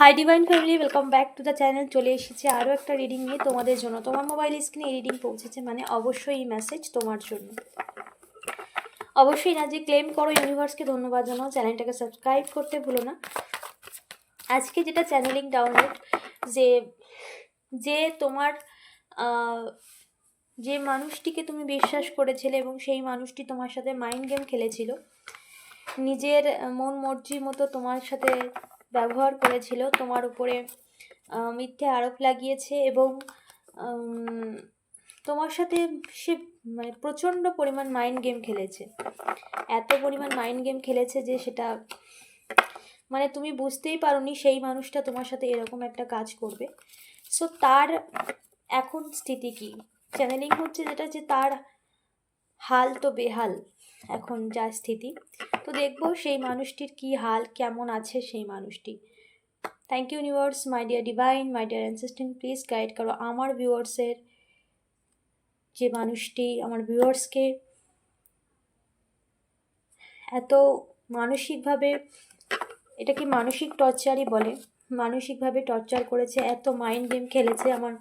Hi divine family welcome back to the channel চলে এসেছে আরও একটা রিডিং নিয়ে তোমাদের জন্য। তোমার মোবাইল স্ক্রিনে রিডিং পৌঁছেছে মানে অবশ্যই এই মেসেজ তোমার জন্য। অবশ্যই না, যে ক্লেম করো ইউনিভার্সকে ধন্যবাদ জানাও চ্যানেলটাকে সাবস্ক্রাইব করতে ভুলো না। আজকে যেটা চ্যানেলিং ডাউনলোড যে যে তোমার যে মানুষটিকে তুমি বিশ্বাস করেছিলে এবং সেই মানুষটি তোমার সাথে মাইন্ড গেম খেলেছিল, নিজের মন মর্জির মতো তোমার সাথে ব্যবহার করেছিল, তোমার উপরে মিথ্যে আরোপ লাগিয়েছে এবং তোমার সাথে সে মানে প্রচণ্ড পরিমাণ মাইন্ড গেম খেলেছে। এত পরিমাণ মাইন্ড গেম খেলেছে যে সেটা মানে তুমি বুঝতেই পারোনি সেই মানুষটা তোমার সাথে এরকম একটা কাজ করবে। সো তার এখন স্থিতি কি? চ্যানেলিং হচ্ছে যেটা যে তার হাল তো বেহাল। এখন যা স্থিতি। তো দেখব সেই মানুষটির কি হাল, কেমন আছে সেই মানুষটি। Thank you universe my dear divine my dear assistant please guide করো আমার ভিউয়ার্সের যে মানুষটি, আমার ভিউয়ার্সকে এত মানসিকভাবে, এটা কি মানসিক টর্চারই বলে? মানসিকভাবে টর্চার করেছে, এত মাইন্ড গেম খেলেছে আমার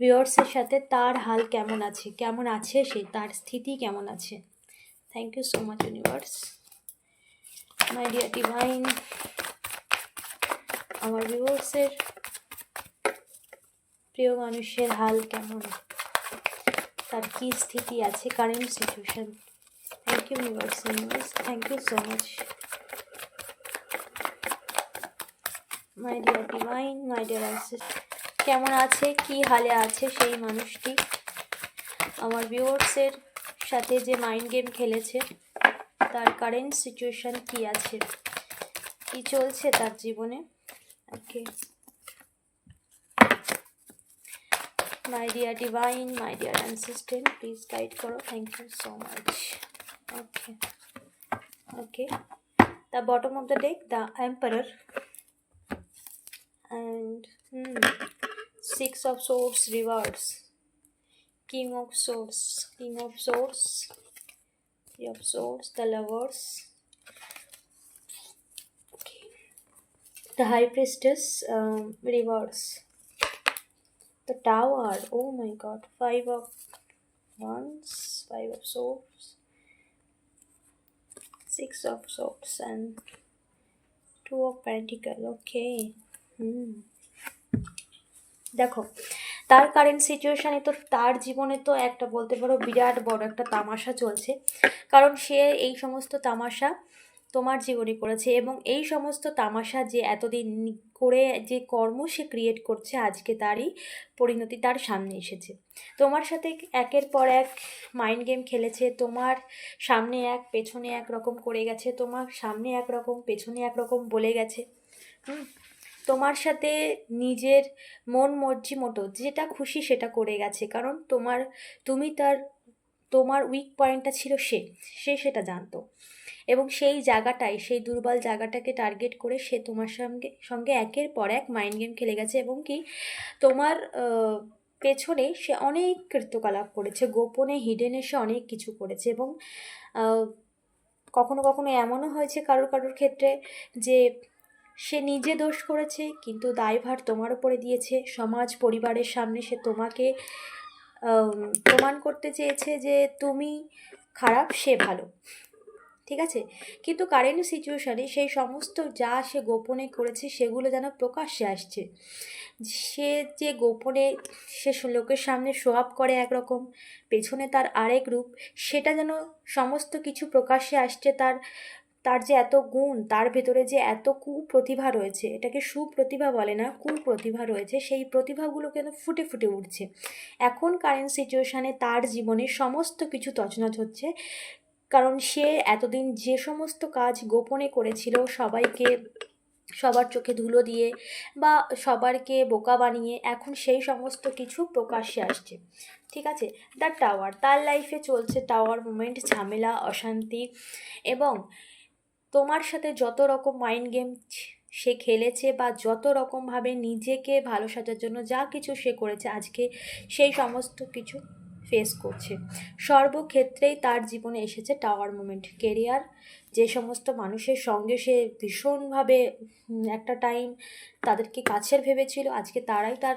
ভিউয়ার্সের সাথে, তার হাল কেমন আছে কেমন আছে সে, তার স্থিতি কেমন আছে? Thank you so much universe my dear divine আমার ভিউয়ার্সের প্রিয় মানুষের হাল কেমন? তার কি স্থিতি আছে? Current situation thank you universe universe thank you so much my dear divine my dear কেমন আছে? কি হালে আছে সেই মানুষটি? আমার ভিউয়ার্সের সাথে যে মাইন্ড গেম খেলেছে তার কারেন্ট সিচুয়েশন কি আছে? কি চলছে তার জীবনে? Okay my dear divine my dear assistant please guide করো। Thank you so much okay okay the bottom of the deck the emperor hmm, six of swords reverse king of swords. King of swords. Three of swords. The lovers. The high priestess um, reverse the tower. Oh my god. Five of wands. Five of swords. Six of swords and two of pentacle okay. হুম দেখো, তার current সিচুয়েশানে তো, তার জীবনে তো একটা বলতে পারো বিরাট বড় একটা তামাশা চলছে। কারণ সে এই সমস্ত তামাশা তোমার জীবনে করেছে এবং এই সমস্ত তামাশা যে এতদিন করে যে কর্ম সে ক্রিয়েট করছে, আজকে তারই পরিণতি তার সামনে এসেছে। তোমার সাথে একের পর এক মাইন্ড গেম খেলেছে, তোমার সামনে এক, পেছনে এক রকম করে গেছে, তোমার সামনে এক রকম, পেছনে এক রকম বলে গেছে। হুম? তোমার সাথে নিজের মন মর্জি মতো যেটা খুশি সেটা করে গেছে। কারণ তোমার, তুমি তার, তোমার উইক পয়েন্টটা ছিল সে সে সেটা জানতো। এবং সেই জায়গাটাই সেই দুর্বল জায়গাটাকে টার্গেট করে সে তোমার সঙ্গে সঙ্গে একের পর এক মাইন্ড গেম খেলে গেছে এবং কি তোমার পেছনে সে অনেক কৃত্যকলাপ করেছে, গোপনে হিডেনে সে অনেক কিছু করেছে এবং কখনো কখনো এমনও হয়েছে কারোর কারোর ক্ষেত্রে যে সে নিজে দোষ করেছে, কিন্তু দায়ভার তোমার উপরে দিয়েছে। সমাজ, পরিবারের সামনে সে তোমাকে প্রমাণ করতে চেয়েছে যে তুমি খারাপ, সে ভালো। ঠিক আছে? কিন্তু কারেন্ট সিচুয়েশানে সেই সমস্ত যা সে গোপনে করেছে, সেগুলো যেন প্রকাশ্যে আসছে। সে যে গোপনে সে লোকের সামনে শো আপ করে একরকম, পেছনে তার আরেক রূপ, সেটা যেন সমস্ত কিছু প্রকাশ্যে আসছে তার তার যে এত গুণ, তার ভেতরে যে এত কুপ্রতিভা রয়েছে, এটাকে সুপ্রতিভা বলে না, কুপ্রতিভা রয়েছে, সেই প্রতিভাগুলো কেন ফুটে ফুটে উঠছে? এখন কারেন্ট সিচুয়েশানে তার জীবনে সমস্ত কিছু তছনছ হচ্ছে। কারণ সে এতদিন যে সমস্ত কাজ গোপনে করেছিল, সবাইকে সবার চোখে ধুলো দিয়ে বা সবারকে বোকা বানিয়ে, এখন সেই সমস্ত কিছু প্রকাশ্যে আসছে। ঠিক আছে? দ্য টাওয়ার তার লাইফে চলছে টাওয়ার মুমেন্ট ঝামেলা, অশান্তি এবং তোমার সাথে যত রকম মাইন্ড গেম সে খেলেছে বা যত রকমভাবে নিজেকে ভালো সাজার জন্য যা কিছু সে করেছে, আজকে সেই সমস্ত কিছু ফেস করছে। সর্বক্ষেত্রেই তার জীবনে এসেছে টাওয়ার মোমেন্ট কেরিয়ার যে সমস্ত মানুষের সঙ্গে সে ভীষণভাবে একটা টাইম তাদেরকে কাছের ভেবেছিল, আজকে তারাই তার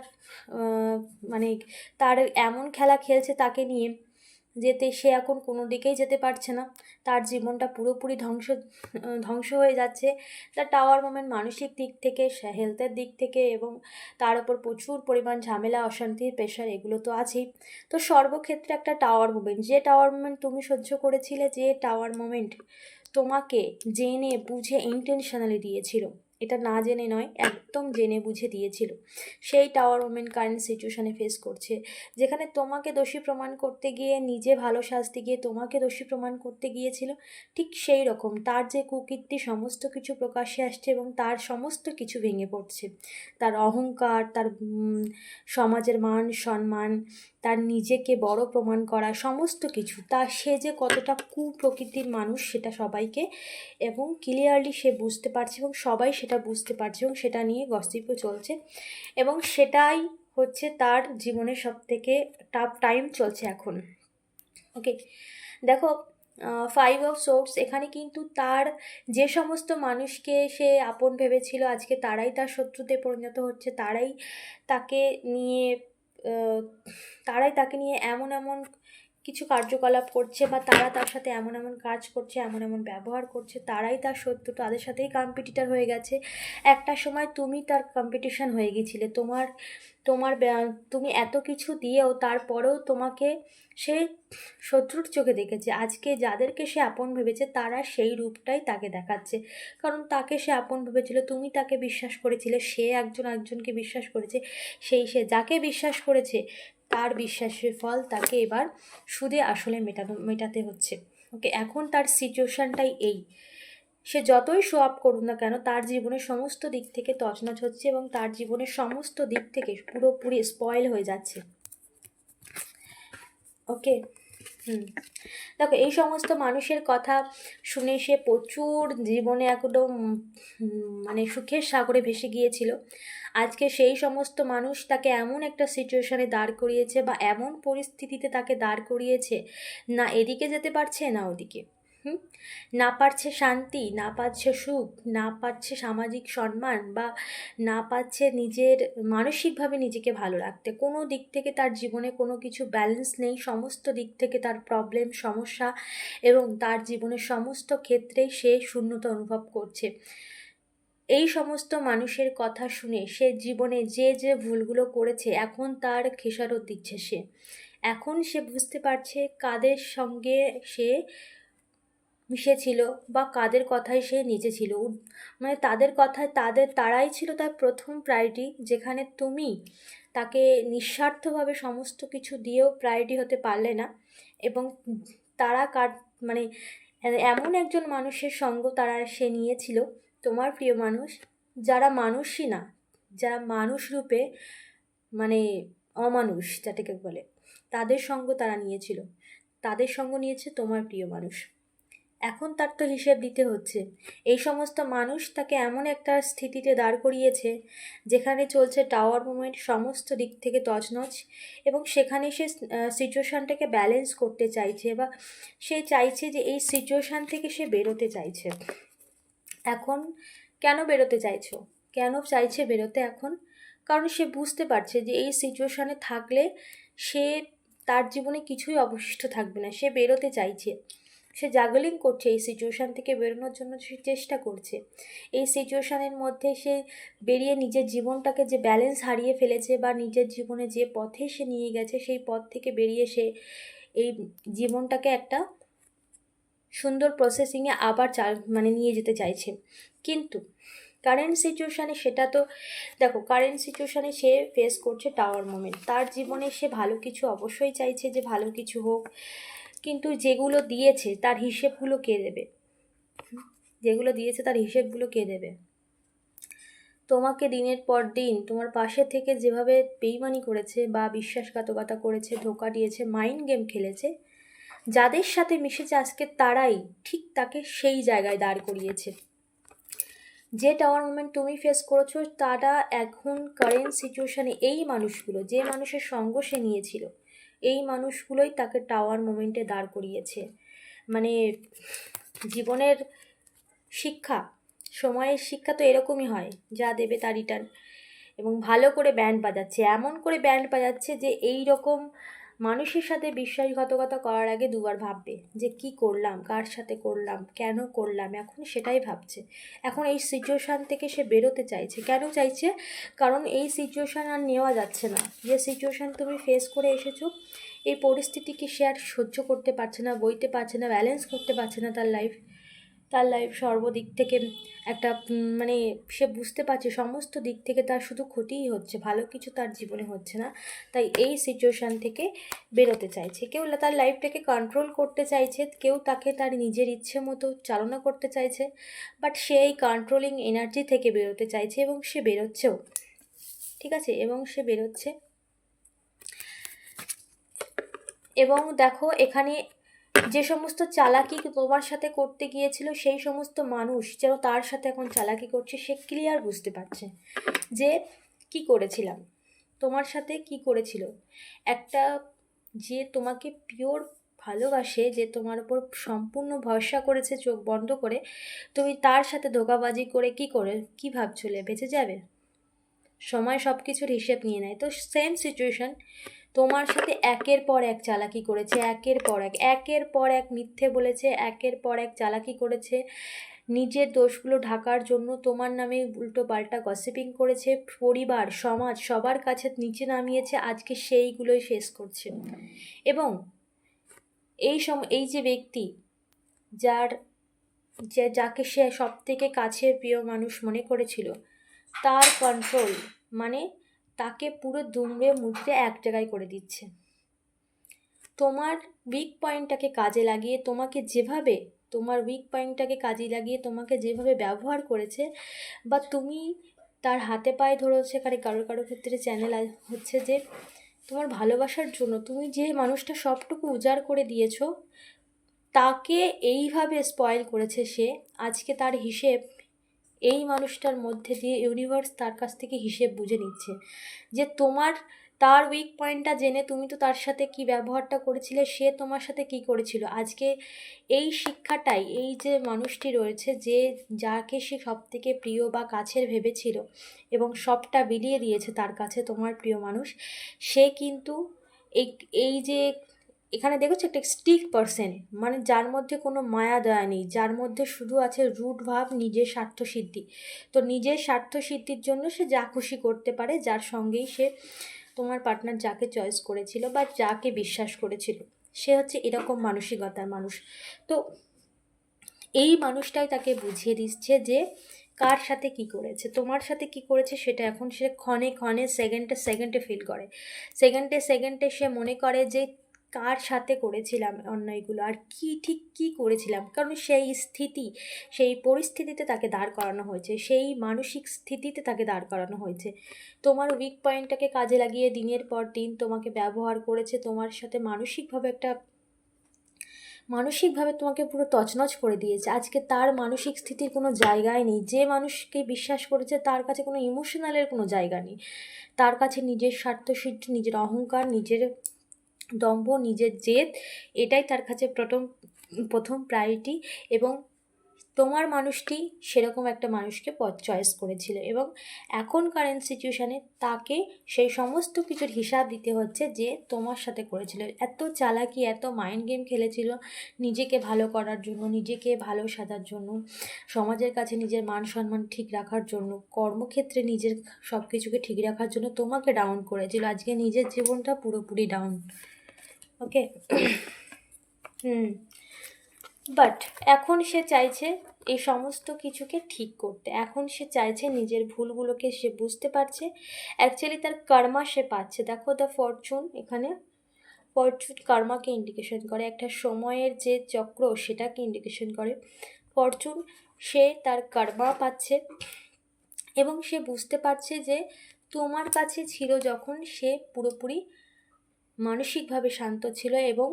মানে তার এমন খেলা খেলছে তাকে নিয়ে যেতে সে এখন কোনো দিকেই যেতে পারছে না। তার জীবনটা পুরোপুরি ধ্বংস ধ্বংস হয়ে যাচ্ছে। তার টাওয়ার মোমেন্ট মানসিক দিক থেকে হেলথের দিক থেকে এবং তার উপর প্রচুর পরিমাণ ঝামেলা অশান্তির প্রেশার এগুলো তো আছেই। তো সর্বক্ষেত্রে একটা টাওয়ার মোমেন্ট যে টাওয়ার মোমেন্ট তুমি সহ্য করেছিলে, যে টাওয়ার মোমেন্ট তোমাকে জেনে, বুঝে ইন্টেনশনালি দিয়েছিল। এটা না জেনে নয়, একদম জেনে বুঝে দিয়েছিল। সেই টাওয়ার ওমেন কারেন্ট সিচুয়েশানে ফেস করছে। যেখানে তোমাকে দোষী প্রমাণ করতে গিয়ে নিজে ভালো শাস্তি গিয়ে তোমাকে দোষী প্রমাণ করতে গিয়েছিল, ঠিক সেই রকম। তার যে কুকীর্তি সমস্ত কিছু প্রকাশ্যে আসছে এবং তার সমস্ত কিছু ভেঙে পড়ছে। তার অহংকার, তার সমাজের মান, সম্মান তার নিজেকে বড় প্রমাণ করা, সমস্ত কিছু, তা সে যে কতটা কুপ্রকৃতির মানুষ সেটা সবাইকে এবং ক্লিয়ারলি সে বুঝতে পারছে এবং সবাই সেটা বুঝতে পারছে এবং সেটা নিয়ে গসিপও চলছে এবং সেটাই হচ্ছে তার জীবনের সব থেকে টাফ টাইম চলছে এখন। ওকে দেখো ফাইভ অফ সোর্স এখানে কিন্তু তার যে সমস্ত মানুষকে সে আপন ভেবেছিল, আজকে তারাই তার শত্রুতে পরিণত হচ্ছে, তারাই তাকে নিয়ে তারাই তাকে নিয়ে এমন এমন কিছু কার্যকলাপ করছে বা তারা তার সাথে এমন এমন কাজ করছে, এমন এমন ব্যবহার করছে, তারাই তার শত্রু তাদের সাথেই কম্পিটিটার হয়ে গেছে। একটা সময় তুমি তার কম্পিটিশন হয়ে গিয়েছিলে তোমার তোমার তুমি এত কিছু দিয়েও তারপরেও তোমাকে সে শত্রুর চোখে দেখেছে। আজকে যাদেরকে সে আপন ভেবেছে, তারা সেই রূপটাই তাকে দেখাচ্ছে। কারণ তাকে সে আপন ভেবেছিল, তুমি তাকে বিশ্বাস করেছিলে, সে একজন একজনকে বিশ্বাস করেছে, সেই সে যাকে বিশ্বাস করেছে তার বিশ্বাসের ফল তাকে এবার সুদে আসলে মেটানো, মেটাতে হচ্ছে। ওকে, এখন তার সিচুয়েশানটাই এই। সে যতই শো আপ করুক না কেন, তার জীবনের সমস্ত দিক থেকে তছনছ হচ্ছে এবং তার জীবনের সমস্ত দিক থেকে পুরোপুরি স্পয়েল হয়ে যাচ্ছে। ওকে, হুম। দেখো, এই সমস্ত মানুষের কথা শুনে সে প্রচুর জীবনে একদম মানে সুখের সাগরে ভেসে গিয়েছিল। আজকে সেই সমস্ত মানুষ তাকে এমন একটা সিচুয়েশনে দাঁড় করিয়েছে বা এমন পরিস্থিতিতে তাকে দাঁড় করিয়েছে, না এদিকে যেতে পারছে, না ওদিকে। না পারছে শান্তি, না পাচ্ছে সুখ, না পাচ্ছে সামাজিক সম্মান বা না পাচ্ছে নিজের, মানসিকভাবে নিজেকে ভালো রাখতে। কোনো দিক থেকে তার জীবনে কোনো কিছু ব্যালেন্স নেই, সমস্ত দিক থেকে তার প্রবলেম সমস্যা এবং তার জীবনের সমস্ত ক্ষেত্রেই সে শূন্যতা অনুভব করছে। এই সমস্ত মানুষের কথা শুনে সে জীবনে যে যে ভুলগুলো করেছে, এখন তার খেসারত দিচ্ছে সে। এখন সে বুঝতে পারছে কাদের সঙ্গে সে মিশেছিল বা কাদের কথায় সে নিচে ছিল। মানে তাদের কথায় তাদের, তারাই ছিল তার প্রথম প্রায়োরিটি যেখানে তুমি তাকে নিঃস্বার্থভাবে সমস্ত কিছু দিয়েও প্রায়োরিটি হতে পারলে না এবং তারা কার মানে এমন একজন মানুষের সঙ্গ তারা সে নিয়েছিল তোমার প্রিয় মানুষ, যারা মানুষই না, যারা মানুষ রূপে মানে অমানুষ যাটাকে বলে, তাদের সঙ্গ তারা নিয়েছিল। তাদের সঙ্গ নিয়েছে তোমার প্রিয় মানুষ। এখন তার তো হিসেব দিতে হচ্ছে। এই সমস্ত মানুষ তাকে এমন একটা স্থিতিতে দাঁড় করিয়েছে, যেখানে চলছে টাওয়ার মুভমেন্ট সমস্ত দিক থেকে তছনছ এবং সেখানে সে সিচুয়েশানটাকে ব্যালেন্স করতে চাইছে বা সে চাইছে যে এই সিচুয়েশান থেকে সে বেরোতে চাইছে। এখন কেন বেরোতে চাইছো? কেন চাইছে বেরোতে এখন? কারণ সে বুঝতে পারছে যে এই সিচুয়েশানে থাকলে সে তার জীবনে কিছুই অবশিষ্ট থাকবে না। সে বেরোতে চাইছে। সে জাগলিং করছে এই সিচুয়েশান থেকে বেরোনোর জন্য সে চেষ্টা করছে। এই সিচুয়েশানের মধ্যে সে বেরিয়ে নিজের জীবনটাকে যে ব্যালেন্স হারিয়ে ফেলেছে বা নিজের জীবনে যে পথে সে নিয়ে গেছে, সেই পথ থেকে বেরিয়ে সে এই জীবনটাকে একটা সুন্দর প্রসেসিংয়ে আবার চাল মানে নিয়ে যেতে চাইছে। কিন্তু কারেন্ট সিচুয়েশানে সেটা তো, দেখো কারেন্ট সিচুয়েশানে সে ফেস করছে টাওয়ার মোমেন্ট তার জীবনে সে ভালো কিছু অবশ্যই চাইছে যে ভালো কিছু হোক, কিন্তু যেগুলো দিয়েছে তার হিসেবগুলো কে দেবে? যেগুলো দিয়েছে তার হিসেবগুলো কে দেবে? তোমাকে দিনের পর দিন, তোমার পাশে থেকে যেভাবে বেইমানি করেছে বা বিশ্বাসঘাতকতা করেছে, ধোকা দিয়েছে মাইন্ড গেম খেলেছে যাদের সাথে মিশেছে আজকে তারাই ঠিক তাকে সেই জায়গায় দাঁড় করিয়েছে। যে টাওয়ার মুভমেন্ট তুমি ফেস করেছ, তারা এখন কারেন্ট সিচুয়েশানে এই মানুষগুলো, যে মানুষের সঙ্গ সে নিয়েছিল, এই মানুষগুলোই তাকে টাওয়ার মোমেন্টে দাঁড় করিয়েছে। মানে জীবনের শিক্ষা, সময়ের শিক্ষা তো এরকমই হয়, যা দেবে তার রিটার্ন এবং ভালো করে ব্যান্ড বাজাচ্ছে, এমন করে ব্যান্ড বাজাচ্ছে যে এই রকম মানুষের সাথে বিশ্বাসঘাতকতা করার আগে দুবার ভাববে যে কি করলাম, কার সাথে করলাম, কেন করলাম, এখন সেটাই ভাবছে। এখন এই সিচুয়েশান থেকে সে বেরোতে চাইছে। কেন চাইছে? কারণ এই সিচুয়েশান আর নেওয়া যাচ্ছে না। যে সিচুয়েশান তুমি ফেস করে এসেছ, এই পরিস্থিতিকে সে আর সহ্য করতে পারছে না, বইতে পারছে না ব্যালেন্স করতে পারছে না তার লাইফ তার লাইফ সর্বদিক থেকে একটা মানে সে বুঝতে পারছে সমস্ত দিক থেকে তার শুধু ক্ষতিই হচ্ছে, ভালো কিছু তার জীবনে হচ্ছে না। তাই এই সিচুয়েশান থেকে বেরোতে চাইছে। কেউ তার লাইফটাকে কন্ট্রোল করতে চাইছে, কেউ তাকে তার নিজের ইচ্ছে মতো চালনা করতে চাইছে বাট সে এই কন্ট্রোলিং এনার্জি থেকে বেরোতে চাইছে এবং সে বেরোচ্ছেও। ঠিক আছে? এবং সে বেরোচ্ছে। এবং দেখো, এখানে যে সমস্ত চালাকি তোমার সাথে করতে গিয়েছিল, সেই সমস্ত মানুষ যেন তার সাথে এখন চালাকি করছে, সে ক্লিয়ার বুঝতে পারছে যে কি করেছিলাম। তোমার সাথে কি করেছিল? একটা যে তোমাকে পিওর ভালোবাসে, যে তোমার উপর সম্পূর্ণ ভরসা করেছে, চোখ বন্ধ করে, তুমি তার সাথে ধোকাবাজি করে কি করে, কি ভাবছিলে? বেঁচে যাবে? সময় সব কিছুর হিসেব নিয়ে নেয়। তো সেম সিচুয়েশন তোমার সাথে একের পর এক চালাকি করেছে, একের পর এক, একের পর এক মিথ্যে বলেছে, একের পর এক চালাকি করেছে। নিজের দোষগুলো ঢাকার জন্য তোমার নামে উল্টো পাল্টা গসিপিং করেছে। পরিবার, সমাজ সবার কাছে নিচে নামিয়েছে। আজকে সেইগুলোই শেষ করছে। এবং এই সম, এই যে ব্যক্তি, যার, যে, যাকে সে সব থেকে কাছের প্রিয় মানুষ মনে করেছিল, তার কন্ট্রোল মানে তাকে পুরো দুমড়ে মুচড়ে এক জায়গায় করে দিচ্ছে। তোমার উইক পয়েন্টটাকে কাজে লাগিয়ে, তোমাকে যেভাবে, তোমার উইক পয়েন্টটাকে কাজে লাগিয়ে, তোমাকে যেভাবে ব্যবহার করেছে বা তুমি তার হাতে পায়ে ধরেছে কারে কারোর কারোর ক্ষেত্রে চ্যানেল হচ্ছে যে তোমার ভালোবাসার জন্য, তুমি যে মানুষটা সবটুকু উজাড় করে দিয়েছ, তাকে এইভাবে স্পয়েল করেছে সে, আজকে তার হিসেব এই মানুষটার মধ্যে দিয়ে ইউনিভার্স তার কাছ থেকে হিসেব বুঝে নিচ্ছে। যে তোমার, তার উইক পয়েন্টটা জেনে তুমি তো তার সাথে কি ব্যবহারটা করেছিলে, সে তোমার সাথে কি করেছিল? আজকে এই শিক্ষাটাই, এই যে মানুষটি রয়েছে যে যাকে সে সব থেকে প্রিয় বা কাছের ভেবেছিল এবং সবটা বিলিয়ে দিয়েছে তার কাছে তোমার প্রিয় মানুষ, সে কিন্তু এই এই যে এখানে দেখেছ একটা স্টিক পার্সন মানে যার মধ্যে কোনো মায়া দয়া নেই, যার মধ্যে শুধু আছে রুট ভাব, নিজের স্বার্থ সিদ্ধি। তো নিজের স্বার্থ সিদ্ধির জন্য সে যা খুশি করতে পারে, যার সঙ্গেই সে তোমার পার্টনার যাকে চয়েস করেছিল বা যাকে বিশ্বাস করেছিল। সে হচ্ছে এরকম মানসিকতার মানুষ। তো এই মানুষটাই তাকে বুঝিয়ে দিচ্ছে যে কার সাথে কি করেছে, তোমার সাথে কি করেছে সেটা এখন সে ক্ষণে ক্ষণে সেকেন্ডে সেকেন্ডে ফিল করে। সেকেন্ডে সেকেন্ডে সে মনে করে যে কার সাথে করেছিলাম অন্যায়গুলো? আর কি, ঠিক কি করেছিলাম? কারণ সেই স্থিতি, সেই পরিস্থিতিতে তাকে দাঁড় করানো হয়েছে। সেই মানসিক স্থিতিতে তাকে দাঁড় করানো হয়েছে। তোমার উইক পয়েন্টটাকে কাজে লাগিয়ে দিনের পর দিন তোমাকে ব্যবহার করেছে, তোমার সাথে মানসিকভাবে একটা, মানসিকভাবে তোমাকে পুরো তছনছ করে দিয়েছে। আজকে তার মানসিক স্থিতির কোনো জায়গায় নেই। যে মানুষকে বিশ্বাস করেছে, তার কাছে কোনো ইমোশনালের কোনো জায়গা নেই। তার কাছে নিজের স্বার্থসিদ্ধি, নিজের অহংকার, নিজের দম্ভ নিজের জেদ, এটাই তার কাছে প্রথম প্রথম প্রায়োরিটি এবং তোমার মানুষটি সেরকম একটা মানুষকে পথ চয়েস করেছিল এবং এখন কারেন্ট সিচুয়েশানে তাকে সেই সমস্ত কিছুর হিসাব দিতে হচ্ছে যে তোমার সাথে করেছিল। এত চালাকি, এত মাইন্ড গেম খেলেছিল নিজেকে ভালো করার জন্য, নিজেকে ভালো সাজার জন্য, সমাজের কাছে নিজের মান সম্মান ঠিক রাখার জন্য, কর্মক্ষেত্রে নিজের সব কিছুকে ঠিক রাখার জন্য তোমাকে ডাউন করেছিল। আজকে নিজের জীবনটা পুরোপুরি ডাউন ওকে হুম বাট এখন সে চাইছে এই সমস্ত কিছুকে ঠিক করতে। এখন সে চাইছে নিজের ভুলগুলোকে সে বুঝতে পারছে। অ্যাকচুয়ালি তার কর্মা সে পাচ্ছে। দেখো দ্য ফরচুন এখানে। ফরচুন কর্মাকে ইন্ডিকেশন করে। একটা সময়ের যে চক্র সেটাকে ইন্ডিকেশন করে। ফরচুন সে তার কর্মা পাচ্ছে এবং সে বুঝতে পারছে যে তোমার কাছে ছিল যখন সে পুরোপুরি মানসিকভাবে শান্ত ছিল এবং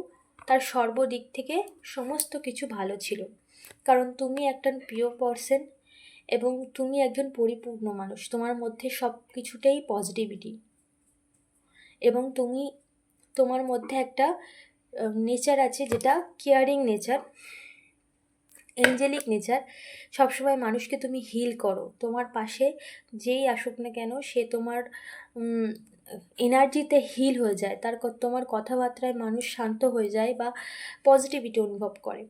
তার সর্বদিক থেকে সমস্ত কিছু ভালো ছিল। কারণ তুমি একটা প্রিয় পার্সন এবং তুমি একজন পরিপূর্ণ মানুষ। তোমার মধ্যে সব কিছুটাই পজিটিভিটি এবং তুমি, তোমার মধ্যে একটা নেচার আছে যেটা কেয়ারিং নেচার এঞ্জেলিক নেচার সবসময় মানুষকে তুমি হিল করো। তোমার পাশে যেই আসুক না কেন, সে তোমার এনার্জিতে হিল হয়ে যায়। তার তোমার কথাবার্তায় মানুষ শান্ত হয়ে যায় বা পজিটিভিটি অনুভব করে।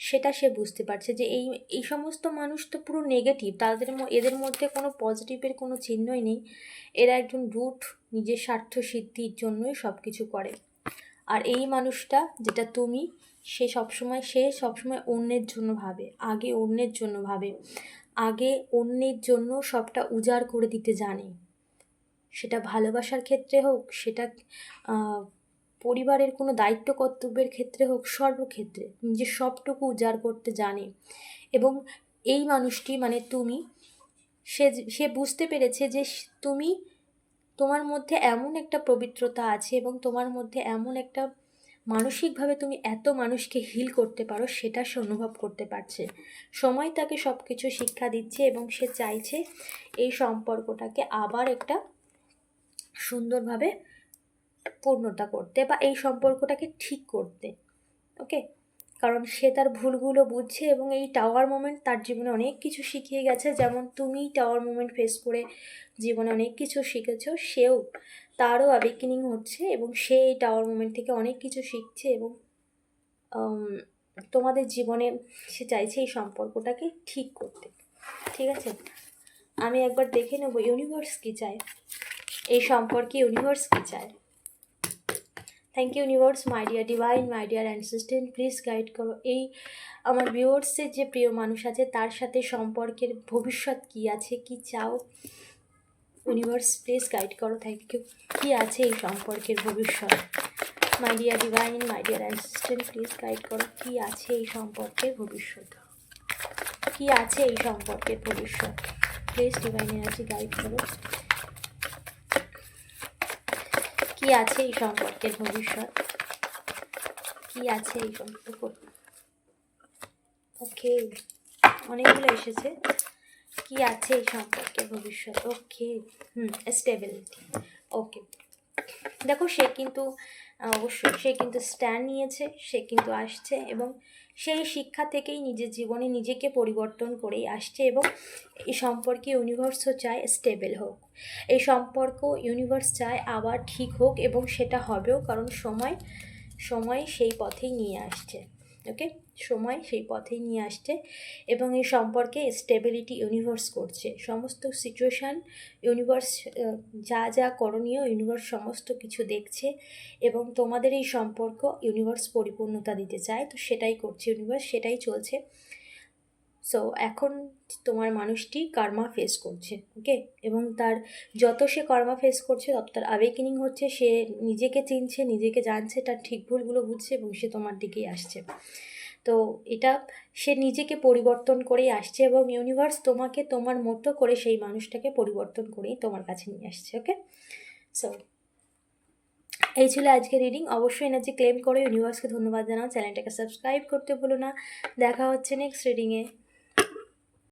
সেটা সে বুঝতে পারছে যে এই এই সমস্ত মানুষ তো পুরো নেগেটিভ তাদের এদের মধ্যে কোনো পজিটিভের কোনো চিহ্নই নেই। এরা একজন রুট নিজের স্বার্থ সিদ্ধির জন্যই সব কিছু করে। আর এই মানুষটা, যেটা তুমি সে সবসময় সে সবসময় অন্যের জন্য ভাবে, আগে অন্যের জন্য ভাবে, আগে অন্যের জন্য সবটা উজাড় করে দিতে জানে। সেটা ভালোবাসার ক্ষেত্রে হোক, সেটা পরিবারের কোনো দায়িত্ব কর্তব্যের ক্ষেত্রে হোক, সর্বক্ষেত্রে নিজের সবটুকু উজাড় করতে জানে। এবং এই মানুষটি মানে তুমি, সে সে বুঝতে পেরেছে যে তুমি তোমার মধ্যে এমন একটা পবিত্রতা আছে এবং তোমার মধ্যে এমন একটা মানসিকভাবে তুমি এত মানুষকে হিল করতে পারো, সেটা সে অনুভব করতে পারছে। সময় তাকে সব কিছু শিক্ষা দিচ্ছে এবং সে চাইছে এই সম্পর্কটাকে আবার একটা সুন্দরভাবে পূর্ণতা করতে বা এই সম্পর্কটাকে ঠিক করতে ওকে কারণ সে তার ভুলগুলো বুঝছে এবং এই টাওয়ার মোমেন্ট তার জীবনে অনেক কিছু শিখিয়ে গেছে। যেমন তুমি টাওয়ার মোমেন্ট ফেস করে জীবনে অনেক কিছু শিখেছো, সেও তারও অ্যাওয়েকেনিং হচ্ছে এবং সে এই টাওয়ার মোমেন্ট থেকে অনেক কিছু শিখছে এবং তোমাদের জীবনে সে চাইছে এই সম্পর্কটাকে ঠিক করতে। ঠিক আছে? আমি একবার দেখে নেব ইউনিভার্স কী চায়। এই সম্পর্কে ইউনিভার্স কী চায়। Thank you universe my dear divine my dear assistant please guide করো। এই আমার ভিউয়ার্সের যে প্রিয় মানুষ আছে, তার সাথে সম্পর্কের ভবিষ্যৎ কী আছে, কি চাও? ইউনিভার্স প্লিজ গাইড করো থ্যাংক ইউ কী আছে এই সম্পর্কের ভবিষ্যৎ? My dear divine my dear assistant please guide করো, কী আছে এই সম্পর্কের ভবিষ্যৎ? কী আছে এই সম্পর্কের ভবিষ্যৎ? প্লিজ ডিভাইন এনার্জি গাইড করো। কী আছে এই সম্পর্কের ভবিষ্যৎ? কী আছে এই সম্পর্ক? ওকে অনেকগুলো এসেছে। কি আছে এই সম্পর্কে ভবিষ্যৎ ওকে হুম স্টেবিলিটি ওকে দেখো, সে কিন্তু অবশ্যই, সে কিন্তু স্ট্যান্ড নিয়েছে, সে কিন্তু আসছে এবং সেই শিক্ষা থেকেই নিজের জীবনে নিজেকে পরিবর্তন করেই আসছে এবং এই সম্পর্কে ইউনিভার্সও চায় স্টেবল হোক। এই সম্পর্ক ইউনিভার্স চায় আবার ঠিক হোক এবং সেটা হবেও কারণ সময় সময় সেই পথেই নিয়ে আসছে। ওকে সময় সেই পথেই নিয়ে আসছে এবং এই সম্পর্কে স্টেবিলিটি ইউনিভার্স করছে। সমস্ত সিচুয়েশান ইউনিভার্স যা যা করণীয় ইউনিভার্স সমস্ত কিছু দেখছে এবং তোমাদের এই সম্পর্ক ইউনিভার্স পরিপূর্ণতা দিতে চায়। তো সেটাই করছে ইউনিভার্স সেটাই চলছে। সো এখন তোমার মানুষটি কার্মা ফেস করছে ওকে এবং তার যত সে কর্মা ফেস করছে, তত তার আবেকিনিং হচ্ছে। সে নিজেকে চিনছে, নিজেকে জানছে, তার ঠিক ভুলগুলো বুঝছে এবং সে তোমার দিকেই আসছে। তো এটা সে নিজেকে পরিবর্তন করেই আসছে এবং ইউনিভার্স তোমাকে তোমার মতো করে সেই মানুষটাকে পরিবর্তন করেই তোমার কাছে নিয়ে আসছে ওকে সো এই ছিল আজকে রিডিং অবশ্যই এনার্জি ক্লেম করে। ইউনিভার্সকে ধন্যবাদ জানাও। চ্যানেলটাকে সাবস্ক্রাইব করতে ভুলো না। দেখা হচ্ছে নেক্সট রিডিংয়ে